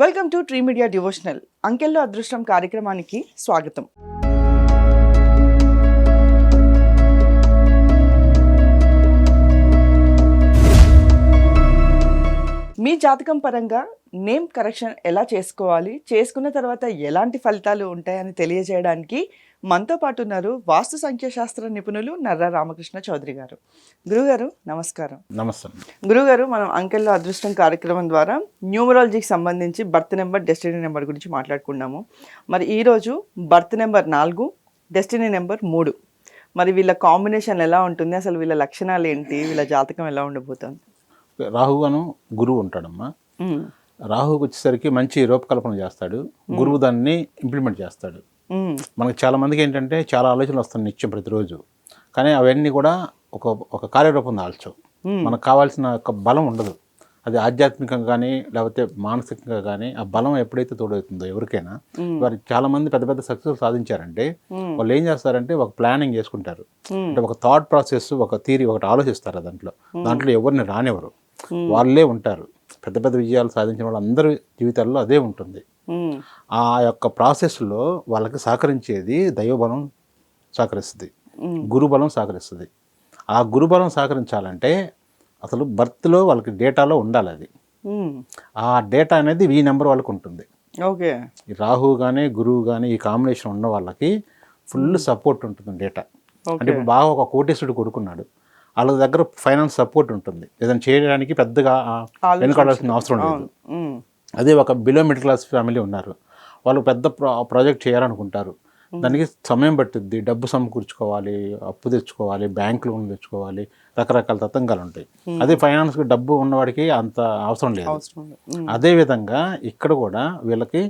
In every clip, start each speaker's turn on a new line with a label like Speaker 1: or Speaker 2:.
Speaker 1: Welcome to tree media devotional. అంకెల్లో అదృష్టం కార్యక్రమానికి స్వాగతం. మీ జాతకం పరంగా నేమ్ కరెక్షన్ ఎలా చేసుకోవాలి? చేసుకున్న తర్వాత ఎలాంటి ఫలితాలు ఉంటాయని తెలియజేయడానికి మనతో పాటు ఉన్నారు వాస్తు సంఖ్యాశాస్త్ర నిపుణులు నర్రా రామకృష్ణ చౌదరి గారు. గురుగారు నమస్కారం.
Speaker 2: నమస్తే.
Speaker 1: గురుగారు మనం అంకెల్లో అదృష్టం కార్యక్రమం ద్వారా న్యూమరాలజీకి సంబంధించి బర్త్ నెంబర్ డెస్టినీ నెంబర్ గురించి మాట్లాడుకున్నాము మరి ఈరోజు బర్త్ నెంబర్ నాలుగు డెస్టినీ నెంబర్ మూడు. మరి వీళ్ళ కాంబినేషన్ ఎలా ఉంటుంది? అసలు వీళ్ళ లక్షణాలు ఏంటి? వీళ్ళ జాతకం ఎలా ఉండబోతుంది?
Speaker 2: రాహు అను గురువు ఉంటాడమ్మా. రాహుకి వచ్చేసరికి మంచి రూపకల్పన చేస్తాడు. గురువు దాన్ని ఇంప్లిమెంట్ చేస్తాడు. మనకి చాలా మందికి ఏంటంటే చాలా ఆలోచనలు వస్తాయి నిత్యం ప్రతిరోజు. కానీ అవన్నీ కూడా ఒక ఒక కార్యరూపం దాల్చవు. మనకు కావాల్సిన ఒక బలం ఉండదు. అది ఆధ్యాత్మికంగా కానీ లేకపోతే మానసికంగా కానీ ఆ బలం ఎప్పుడైతే తోడవుతుందో ఎవరికైనా. వారు చాలా మంది పెద్ద పెద్ద సక్సెస్ సాధించారంటే వాళ్ళు ఏం చేస్తారంటే ఒక ప్లానింగ్ చేసుకుంటారు. అంటే ఒక థాట్ ప్రాసెస్ ఒక థీరీ ఒకటి ఆలోచిస్తారు దాంట్లో. దాంట్లో ఎవరిని రానివ్వరు. వాళ్ళే ఉంటారు. పెద్ద పెద్ద విజయాలు సాధించిన వాళ్ళందరి జీవితాల్లో అదే ఉంటుంది. ఆ యొక్క ప్రాసెస్లో వాళ్ళకి సహకరించేది దైవబలం సహకరిస్తుంది. గురుబలం సహకరిస్తుంది. ఆ గురుబలం సహకరించాలంటే అసలు బర్త్లో వాళ్ళకి డేటాలో ఉండాలి అది. ఆ డేటా అనేది ఈ నెంబర్ వాళ్ళకి ఉంటుంది.
Speaker 1: ఓకే.
Speaker 2: రాహు కానీ గురువు కానీ ఈ కాంబినేషన్ ఉన్న వాళ్ళకి ఫుల్ సపోర్ట్ ఉంటుంది డేటా. అంటే ఇప్పుడు బాగా ఒక కోటేశ్వరుడు కొడుకున్నాడు. వాళ్ళ దగ్గర ఫైనాన్స్ సపోర్ట్ ఉంటుంది. ఏదైనా చేయడానికి పెద్దగా వెనుకాడాల్సిన అవసరం లేదు. అదే ఒక బిలో మిడిల్ క్లాస్ ఫ్యామిలీ ఉన్నారు. వాళ్ళు పెద్ద ప్రా ప్రాజెక్ట్ చేయాలనుకుంటారు. దానికి సమయం పట్టుద్ది. డబ్బు సమకూర్చుకోవాలి అప్పు తెచ్చుకోవాలి బ్యాంక్ లోన్ తెచ్చుకోవాలి రకరకాల తతంగాలు ఉంటాయి. అదే ఫైనాన్స్కి డబ్బు ఉన్నవాడికి అంత అవసరం లేదు.
Speaker 1: అవసరం లేదు. ఉమ్,
Speaker 2: అదే విధంగా ఇక్కడ కూడా వీళ్ళకి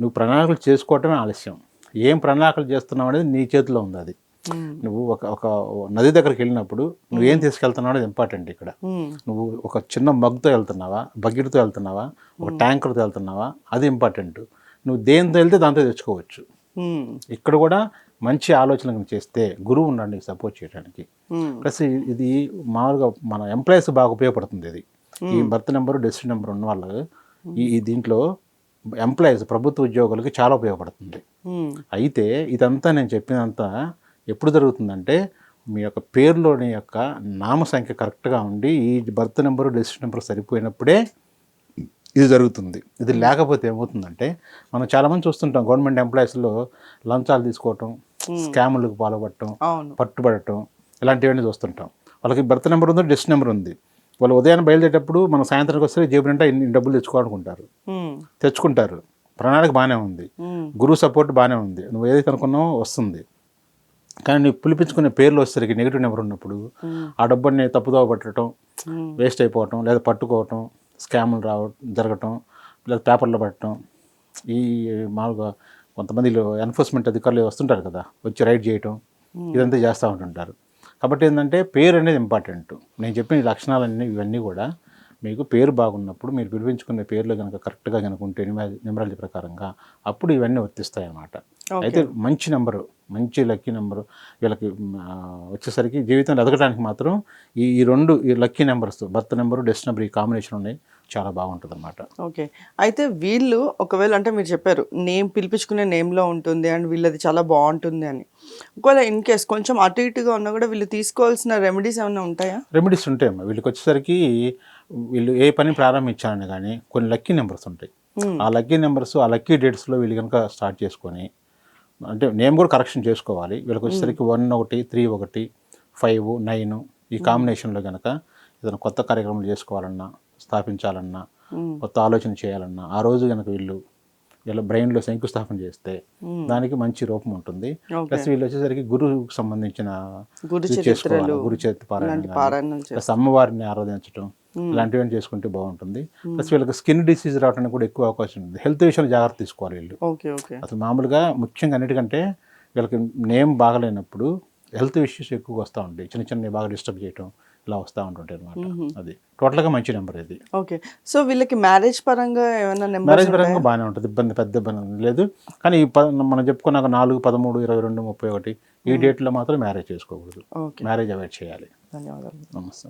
Speaker 2: నువ్వు ప్రణాళికలు చేసుకోవటమే ఆలస్యం. ఏం ప్రణాళికలు చేస్తున్నావు అనేది నీ చేతిలో ఉంది అది. నువ్వు ఒక ఒక నది దగ్గరికి వెళ్ళినప్పుడు నువ్వు ఏం తీసుకెళ్తున్నావు అనేది ఇంపార్టెంట్ ఇక్కడ. నువ్వు ఒక చిన్న మగ్గుతో వెళ్తున్నావా? బకెట్తో వెళ్తున్నావా? ఒక ట్యాంకర్తో వెళ్తున్నావా? అది ఇంపార్టెంట్. నువ్వు దేనితో వెళ్తే దాంతో తెచ్చుకోవచ్చు. ఇక్కడ కూడా మంచి ఆలోచన చేస్తే గురువు ఉన్నాడు నీకు సపోర్ట్ చేయడానికి. ప్లస్ ఇది మామూలుగా మన ఎంప్లాయీస్ బాగా ఉపయోగపడుతుంది ఇది. ఈ బర్త్ నెంబర్ డెస్టిన్ నెంబర్ ఉన్న వాళ్ళు ఈ దీంట్లో ఎంప్లాయీస్ ప్రభుత్వ ఉద్యోగులకి చాలా ఉపయోగపడుతుంది. అయితే ఇదంతా నేను చెప్పినంత ఎప్పుడు జరుగుతుందంటే మీ యొక్క పేరులోని యొక్క నామ సంఖ్య కరెక్ట్గా ఉండి ఈ బర్త్ నెంబరు డెసిషన్ నెంబర్ సరిపోయినప్పుడే ఇది జరుగుతుంది. ఇది లేకపోతే ఏమవుతుందంటే మనం చాలామంది చూస్తుంటాం గవర్నమెంట్ ఎంప్లాయీస్లో లంచాలు తీసుకోవటం స్కాములకు పాల్పడటం పట్టుబడటం ఇలాంటివన్నీ చూస్తుంటాం. వాళ్ళకి బర్త్ నెంబర్ ఉంది డెసిషన్ నెంబర్ ఉంది. వాళ్ళు ఉదయాన్నే బయలుదేరేటప్పుడు మనం సాయంత్రానికి వస్తే జేబు నిండా ఇన్ని డబ్బులు తెచ్చుకోవాలనుకుంటారు. తెచ్చుకుంటారు. ప్రణాళిక బాగానే ఉంది. గురువు సపోర్ట్ బాగానే ఉంది. నువ్వు ఏదైతే అనుకున్నావో వస్తుంది. కానీ నువ్వు పిలిపించుకునే పేర్లు వచ్చేసరికి నెగిటివ్ నెంబర్ ఉన్నప్పుడు ఆ డబ్బుని తప్పుదోవ పట్టడం వేస్ట్ అయిపోవటం లేదా పట్టుకోవటం స్కాములు రావడం జరగటం లేదా పేపర్లో పట్టడం ఈ మామూలుగా కొంతమంది ఎన్ఫోర్స్మెంట్ అధికారులు వస్తుంటారు కదా వచ్చి రైడ్ చేయటం ఇదంతా చేస్తూ ఉంటుంటారు. కాబట్టి ఏంటంటే పేరు అనేది ఇంపార్టెంట్ నేను చెప్పిన ఈ లక్షణాలన్నీ ఇవన్నీ కూడా మీకు పేరు బాగున్నప్పుడు మీరు పిలిపించుకునే పేర్లు కనుక కరెక్ట్గా కనుక ఉంటే నిమరాజీ ప్రకారంగా అప్పుడు ఇవన్నీ వర్తిస్తాయి అన్నమాట అయితే మంచి నెంబరు మంచి లక్కీ నెంబరు వీళ్ళకి వచ్చేసరికి జీవితంలో ఎదగడానికి మాత్రం ఈ ఈ రెండు ఈ lucky numbers birth number డెస్ట్ number ఈ కాంబినేషన్ ఉన్నాయి. చాలా బాగుంటుంది అనమాట
Speaker 1: ఓకే. అయితే వీళ్ళు ఒకవేళ అంటే మీరు చెప్పారు నేమ్ పిలిపించుకునే నేమ్లో ఉంటుంది అండ్ వీళ్ళది చాలా బాగుంటుంది అని. ఒకవేళ ఇన్ కేస్ కొంచెం అటు ఇటుగా ఉన్నా కూడా వీళ్ళు తీసుకోవాల్సిన రెమెడీస్ ఏమైనా ఉంటాయా?
Speaker 2: రెమెడీస్ ఉంటాయమ్మా. వీళ్ళకి వచ్చేసరికి వీళ్ళు ఏ పని ప్రారంభించాలని కానీ కొన్ని లక్కీ నెంబర్స్ ఉంటాయి. ఆ లక్కీ నెంబర్స్ ఆ లక్కీ డేట్స్లో వీళ్ళు కనుక స్టార్ట్ చేసుకొని అంటే నేమ్ కూడా కరెక్షన్ చేసుకోవాలి. వీళ్ళకి వచ్చేసరికి వన్ ఒకటి త్రీ ఒకటి ఫైవ్ నైన్ ఈ కాంబినేషన్లో కనుక ఏదైనా కొత్త కార్యక్రమాలు చేసుకోవాలన్నా స్థాపించాలన్నా కొత్త ఆలోచన చేయాలన్నా ఆ రోజు కనుక వీళ్ళు వీళ్ళ బ్రెయిన్లో శంకుస్థాపన చేస్తే దానికి మంచి రూపం ఉంటుంది. ప్లస్ వీళ్ళు వచ్చేసరికి గురువుకు సంబంధించిన
Speaker 1: గురు
Speaker 2: చేసుకోవాలి. గురు చేతి పారాయణ అమ్మవారిని ఆరాధించడం ఇలాంటివన్నీ చేసుకుంటే బాగుంటుంది. ప్లస్ వీళ్ళకి స్కిన్ డిసీజ్ రావడానికి కూడా ఎక్కువ అవకాశం ఉంది. హెల్త్ విషయంలో జాగ్రత్త తీసుకోవాలి వీళ్ళు. అసలు మామూలుగా ముఖ్యంగా అన్నిటికంటే వీళ్ళకి నేమ్ బాగలేనప్పుడు హెల్త్ ఇష్యూస్ ఎక్కువగా వస్తూ ఉంటాయి. చిన్న చిన్న బాగా డిస్టర్బ్ చేయటం ఇలా వస్తూ ఉంటుంటాయి అనమాట అది టోటల్గా మంచి నెంబర్ ఇది.
Speaker 1: ఓకే. సో వీళ్ళకి మ్యారేజ్ పరంగా ఏమైనా
Speaker 2: మ్యారేజ్ పరంగా బాగానే ఉంటుంది. ఇబ్బంది పెద్ద ఇబ్బంది లేదు. కానీ మనం చెప్పుకున్నాక నాలుగు పదమూడు ఇరవై రెండు ముప్పై ఒకటి ఈ డేట్లో మాత్రం మ్యారేజ్ చేసుకోకూడదు. మ్యారేజ్ అవాయిడ్ చేయాలి.
Speaker 1: ధన్యవాదాలు.
Speaker 2: నమస్తే